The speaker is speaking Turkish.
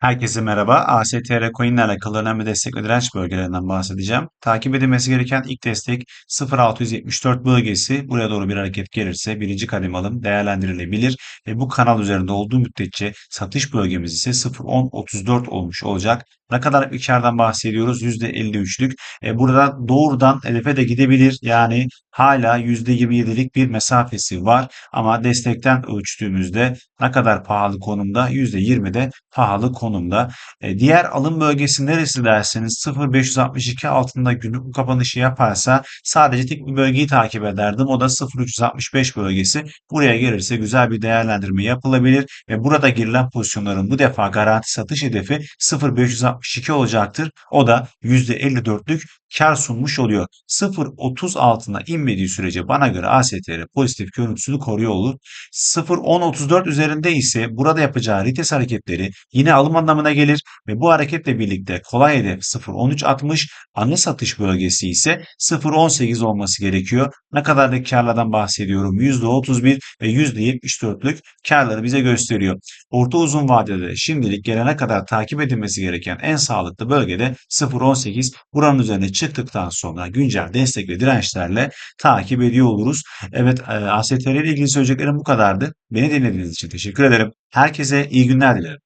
Herkese merhaba. ASTR Coin ile alakalı önemli destek ve direnç bölgelerinden bahsedeceğim. Takip edilmesi gereken ilk destek 0674 bölgesi. Buraya doğru bir hareket gelirse birinci kademe alım değerlendirilebilir. Ve bu kanal üzerinde olduğu müddetçe satış bölgemiz ise 0.1034 olmuş olacak. Ne kadar kardan bahsediyoruz? %53'lük. E, burada doğrudan hedefe de gidebilir. Yani hala %27'lik bir mesafesi var. Ama destekten ölçtüğümüzde ne kadar pahalı konumda? %20'de pahalı konumda. E, diğer alım bölgesi neresi derseniz 0.562 altında günlük kapanışı yaparsa sadece tek bir bölgeyi takip ederdim. O da 0.365 bölgesi. Buraya gelirse güzel bir değerlendirme yapılabilir ve burada girilen pozisyonların bu defa garanti satış hedefi 0.562 olacaktır. O da %54'lük kar sunmuş oluyor. 0.30 altına inmediği sürece bana göre ASTR pozitif görüntüsünü koruyor olur. 0.10.34 üzerinde ise burada yapacağı rites hareketleri yine alım anlamına gelir ve bu hareketle birlikte kolay hedef 0.13.60 ana satış bölgesi ise 0.18 olması gerekiyor. Ne kadar da karlardan bahsediyorum? %31 ve %74'lük karları bize gösteriyor. Orta uzun vadede şimdilik gelene kadar takip edilmesi gereken en sağlıklı bölgede 0.18 buranın üzerine çıktıktan sonra güncel destek ve dirençlerle takip ediyor oluruz. Evet ASTR ile ilgili söyleyeceklerim bu kadardı. Beni dinlediğiniz için teşekkür ederim. Herkese iyi günler dilerim.